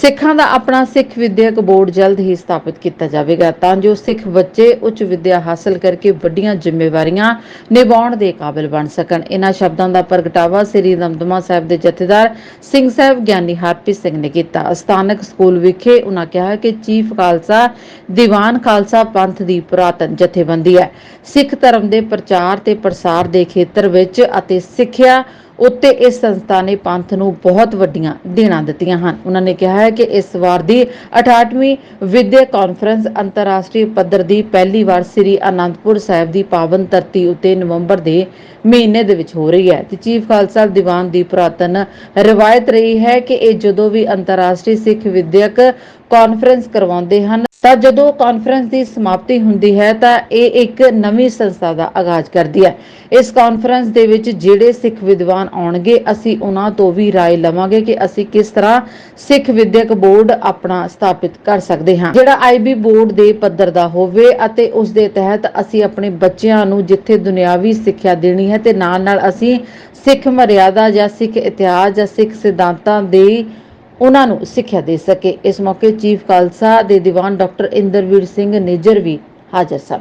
ਸਿੱਖਾਂ ਦਾ ਆਪਣਾ ਸਿੱਖ ਵਿਦਿਅਕ ਬੋਰਡ ਜਲਦ ਹੀ ਸਥਾਪਿਤ ਕੀਤਾ ਜਾਵੇਗਾ। ਤਾਂ ਜੋ ਸਿੱਖ ਬੱਚੇ ਉੱਚ ਵਿੱਦਿਆ ਹਾਸਲ ਕਰਕੇ ਵੱਡੀਆਂ ਜ਼ਿੰਮੇਵਾਰੀਆਂ ਨਿਭਾਉਣ ਦੇ ਕਾਬਿਲ ਬਣ ਸਕਣ। ਇਹਨਾਂ ਸ਼ਬਦਾਂ ਦਾ ਪ੍ਰਗਟਾਵਾ ਸ੍ਰੀ ਦਮਦਮਾ ਸਾਹਿਬ ਦੇ ਜਥੇਦਾਰ ਸਿੰਘ ਸਾਹਿਬ ਗਿਆਨੀ ਹਰਪ੍ਰੀਤ ਸਿੰਘ ਨੇ ਕੀਤਾ। ਸਥਾਨਕ ਸਕੂਲ ਵਿਖੇ ਉਹਨਾਂ ਕਿਹਾ ਕਿ ਚੀਫ ਖਾਲਸਾ, ਦੀਵਾਨ ਖਾਲਸਾ ਪੰਥ ਦੀ ਪੁਰਾਤਨ ਜਥੇਬੰਦੀ ਹੈ। ਸਿੱਖ ਧਰਮ ਦੇ ਪ੍ਰਚਾਰ ਤੇ ਪ੍ਰਸਾਰ ਦੇ ਖੇਤਰ ਵਿੱਚ ਅਤੇ ਸਿੱਖਿਆ ਉੱਤੇ ਇਸ ਸੰਸਥਾ ਨੇ ਪੰਥ ਨੂੰ ਬਹੁਤ ਵੱਡੀਆਂ ਦੇਣਾ ਦਿੱਤੀਆਂ ਹਨ। ਉਹਨਾਂ ਨੇ ਕਿਹਾ ਹੈ ਕਿ ਇਸ ਵਾਰ ਦੀ 68ਵੀਂ ਵਿਦਿਅਕ ਕਾਨਫਰੰਸ ਅੰਤਰਰਾਸ਼ਟਰੀ ਪੱਧਰ ਦੀ ਪਹਿਲੀ ਵਾਰ ਸ੍ਰੀ ਅਨੰਦਪੁਰ ਸਾਹਿਬ ਦੀ ਪਾਵਨ ਧਰਤੀ ਉੱਤੇ ਨਵੰਬਰ ਦੇ ਮਹੀਨੇ ਦੇ ਵਿੱਚ ਹੋ ਰਹੀ ਹੈ। ਤੇ ਚੀਫ ਖਾਲਸਾ ਦੀਵਾਨ ਦੀ ਪੁਰਾਤਨ ਰਵਾਇਤ ਰਹੀ ਹੈ ਕਿ ਇਹ ਜਦੋਂ ਵੀ ਅੰਤਰਰਾਸ਼ਟਰੀ ਸਿੱਖ ਵਿਦਿਅਕ ਕਾਨਫਰੰਸ ਕਰਵਾਉਂਦੇ ਹਨ ਤਾਂ ਜਦੋਂ ਕਾਨਫਰੰਸ ਦੀ ਸਮਾਪਤੀ ਹੁੰਦੀ ਹੈ ਤਾਂ ਇਹ ਇੱਕ ਨਵੀਂ ਸੰਸਥਾ ਦਾ ਆਗਾਜ਼ ਕਰਦੀ ਹੈ ਇਸ ਕਾਨਫਰੰਸ ਦੇ ਵਿੱਚ ਜਿਹੜੇ ਸਿੱਖ ਵਿਦਵਾਨ ਆਉਣਗੇ ਅਸੀਂ ਉਹਨਾਂ ਤੋਂ ਵੀ رائے ਲਵਾਂਗੇ ਕਿ ਅਸੀਂ ਕਿਸ ਤਰ੍ਹਾਂ ਸਿੱਖ ਵਿਦਿਅਕ ਬੋਰਡ ਆਪਣਾ ਸਥਾਪਿਤ ਕਰ ਸਕਦੇ ਹਾਂ ਜਿਹੜਾ ਆਈਬੀ ਬੋਰਡ ਦੇ ਪੱਧਰ ਦਾ ਹੋਵੇ ਅਤੇ ਉਸ ਦੇ ਤਹਿਤ ਅਸੀਂ ਆਪਣੇ ਬੱਚਿਆਂ ਨੂੰ ਜਿੱਥੇ ਦੁਨਿਆਵੀ ਸਿੱਖਿਆ ਦੇਣੀ ਹੈ ਤੇ ਨਾਲ ਨਾਲ ਅਸੀਂ ਸਿੱਖ ਮਰਿਆਦਾ ਜਾਂ ਸਿੱਖ ਇਤਿਹਾਸ ਜਾਂ ਸਿੱਖ ਸਿਧਾਂਤਾਂ ਦੇ ਉਹਨਾਂ ਨੂੰ ਸਿੱਖਿਆ ਦੇ ਸਕੇ। ਇਸ ਮੌਕੇ ਚੀਫ ਖਾਲਸਾ ਦੇ ਦੀਵਾਨ ਡਾਕਟਰ ਇੰਦਰਵੀਰ ਸਿੰਘ ਨਿੱਜਰ ਵੀ ਹਾਜ਼ਰ ਸਨ।